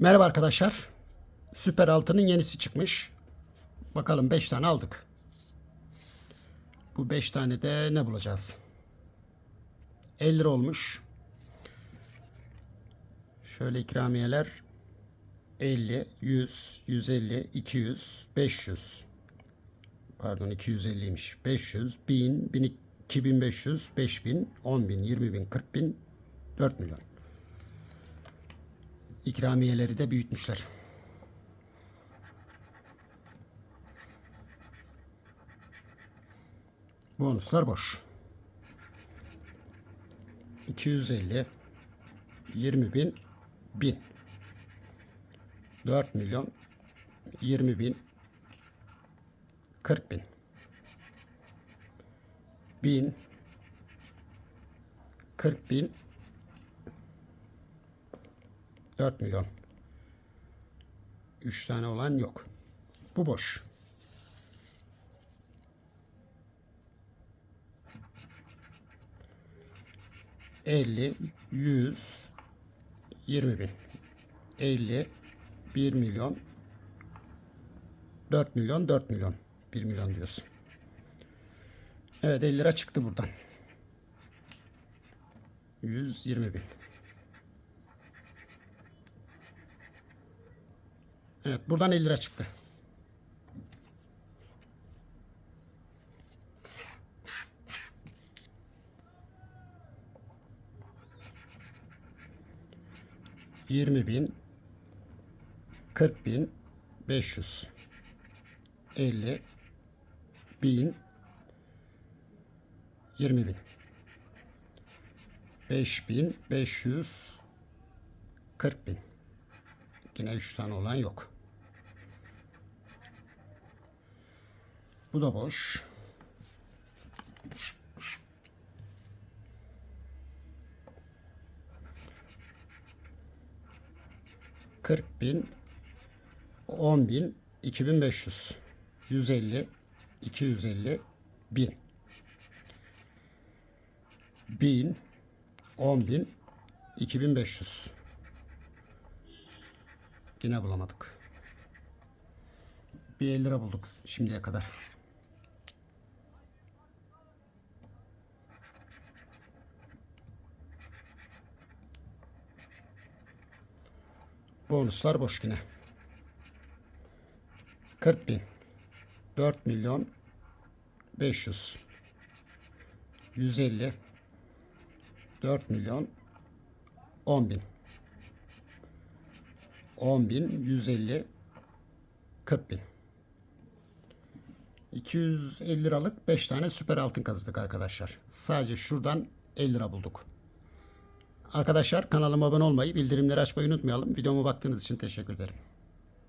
Merhaba arkadaşlar. Süper Altı'nın yenisi çıkmış. Bakalım 5 tane aldık. Bu 5 tane de ne bulacağız? 50 lira olmuş. Şöyle ikramiyeler 50, 100, 150, 200, 500. Pardon 250'ymiş. 500, 1000, 1000, 2500, 5000, 10000, 20000, 40000, 4 milyon. İkramiyeleri de büyütmüşler. Bonuslar boş. 250 20 bin 1000 4 milyon 20 bin 40 bin 1000 40 bin 4 milyon 3 tane olan yok. Bu boş. Elli, yüz, yirmi bin. Elli, bir milyon, dört milyon, dört milyon. Bir milyon diyorsun. Evet 50 lira çıktı buradan. 120 bin. Evet buradan 50 lira çıktı. Yirmi bin, kırk bin, beş yüz, elli, bin, yirmi bin, beş bin, beş yüz, kırk bin. Yine üç tane olan yok. Bu da boş. Kırk bin, on bin, iki bin beş yüz, yüz elli, iki yüz elli, bin. Bin, on bin, iki bin beş yüz. Yine bulamadık. Bir 50 lira bulduk şimdiye kadar. Bonuslar boş yine. 40 bin. 4 milyon 500. 150. 4 milyon 10 bin. 10 bin, 150, 40 bin. 250 liralık 5 tane süper altın kazıdık arkadaşlar. Sadece şuradan 50 lira bulduk. Arkadaşlar kanalıma abone olmayı, bildirimleri açmayı unutmayalım. Videoma baktığınız için teşekkür ederim.